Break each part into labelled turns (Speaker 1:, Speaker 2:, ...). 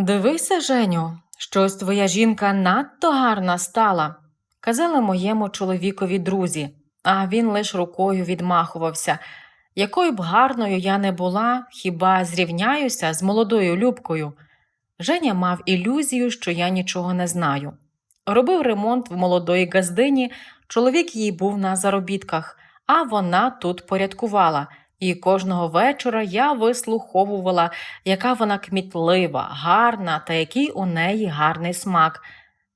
Speaker 1: Дивися, Женю, щось твоя жінка надто гарна стала, казали моєму чоловікові друзі, а він лиш рукою відмахувався. Якою б гарною я не була, хіба зрівняюся з молодою Любкою. Женя мав ілюзію, що я нічого не знаю. Робив ремонт в молодої газдині, чоловік їй був на заробітках, а вона тут порядкувала, і кожного вечора я вислуховувала, яка вона кмітлива, гарна та який у неї гарний смак.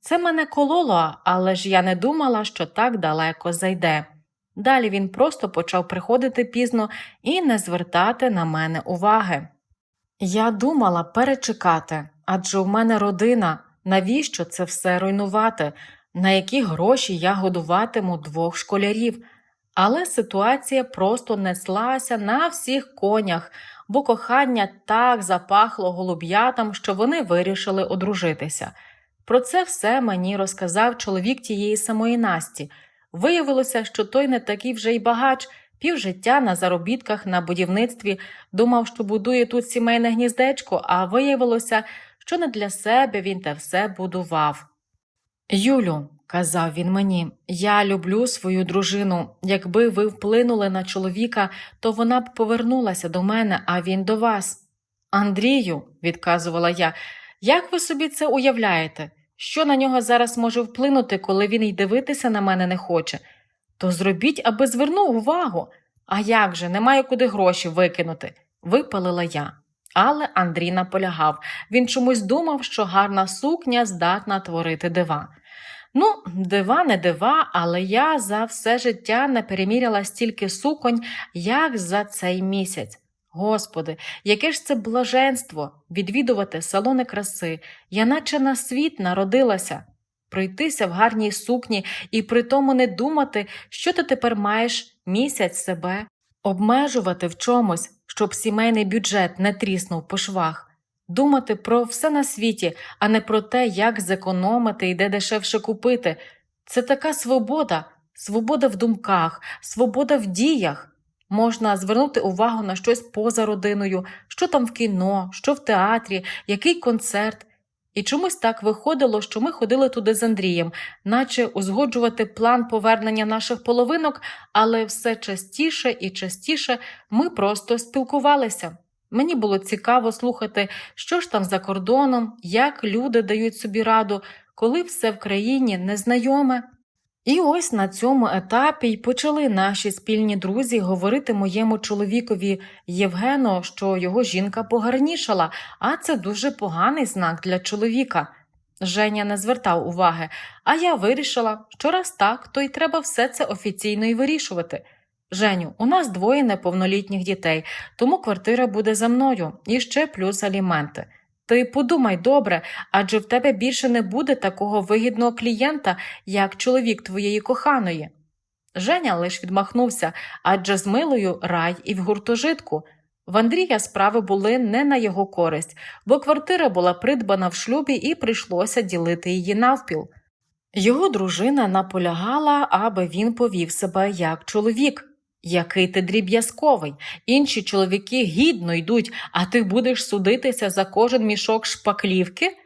Speaker 1: Це мене кололо, але ж я не думала, що так далеко зайде. Далі він просто почав приходити пізно і не звертати на мене уваги. Я думала перечекати, адже в мене родина, навіщо це все руйнувати, на які гроші я годуватиму двох школярів. Але ситуація просто неслася на всіх конях, бо кохання так запахло голуб'ятам, що вони вирішили одружитися. Про це все мені розказав чоловік тієї самої Насті. Виявилося, що той не такий вже й багач, півжиття на заробітках на будівництві, думав, що будує тут сімейне гніздечко, а виявилося, що не для себе він те все будував. Юлю, казав він мені, я люблю свою дружину. Якби ви вплинули на чоловіка, то вона б повернулася до мене, а він до вас. Андрію, відказувала я, як ви собі це уявляєте? Що на нього зараз може вплинути, коли він й дивитися на мене не хоче? То зробіть, аби звернув увагу. А як же, немає куди гроші викинути, випалила я. Але Андрій наполягав. Він чомусь думав, що гарна сукня здатна творити дива. Ну, дива не дива, але я за все життя не переміряла стільки суконь, як за цей місяць. Господи, яке ж це блаженство відвідувати салони краси, я наче на світ народилася, пройтися в гарній сукні і при тому не думати, що ти тепер маєш місяць себе, обмежувати в чомусь, щоб сімейний бюджет не тріснув по швах, думати про все на світі, а не про те, як зекономити і де дешевше купити. Це така свобода, свобода в думках, свобода в діях. Можна звернути увагу на щось поза родиною, що там в кіно, що в театрі, який концерт. І чомусь так виходило, що ми ходили туди з Андрієм, наче узгоджувати план повернення наших половинок, але все частіше і частіше ми просто спілкувалися. Мені було цікаво слухати, що ж там за кордоном, як люди дають собі раду, коли все в країні незнайоме. І ось на цьому етапі й почали наші спільні друзі говорити моєму чоловікові Євгену, що його жінка погарнішала, а це дуже поганий знак для чоловіка. Женя не звертав уваги, а я вирішила, що раз так, то й треба все це офіційно й вирішувати. Женю, у нас двоє неповнолітніх дітей, тому квартира буде за мною і ще плюс аліменти. Ти подумай добре, адже в тебе більше не буде такого вигідного клієнта, як чоловік твоєї коханої. Женя лиш відмахнувся, адже з милою рай і в гуртожитку. В Андрія справи були не на його користь, бо квартира була придбана в шлюбі і прийшлося ділити її навпіл. Його дружина наполягала, аби він повів себе як чоловік. Який ти дріб'язковий, інші чоловіки гідно йдуть, а ти будеш судитися за кожен мішок шпаклівки?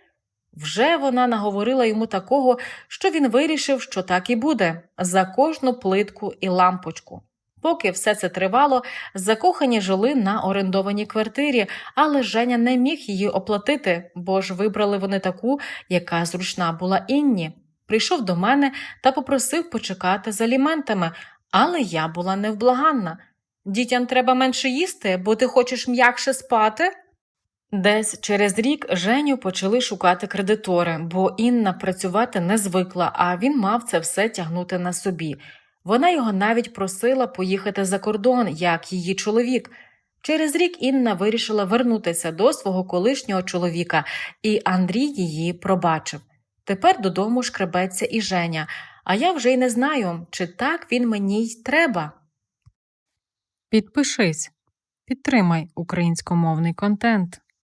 Speaker 1: Вже вона наговорила йому такого, що він вирішив, що так і буде, за кожну плитку і лампочку. Поки все це тривало, закохані жили на орендованій квартирі, але Женя не міг її оплатити, бо ж вибрали вони таку, яка зручна була Інні. Прийшов до мене та попросив почекати з аліментами, але я була невблаганна. Дітям треба менше їсти, бо ти хочеш м'якше спати. Десь через рік Женю почали шукати кредитори, бо Інна працювати не звикла, а він мав це все тягнути на собі. Вона його навіть просила поїхати за кордон, як її чоловік. Через рік Інна вирішила вернутися до свого колишнього чоловіка, і Андрій її пробачив. Тепер додому шкребеться і Женя, а я вже й не знаю, чи так він мені й треба. Підпишись, підтримай українськомовний контент.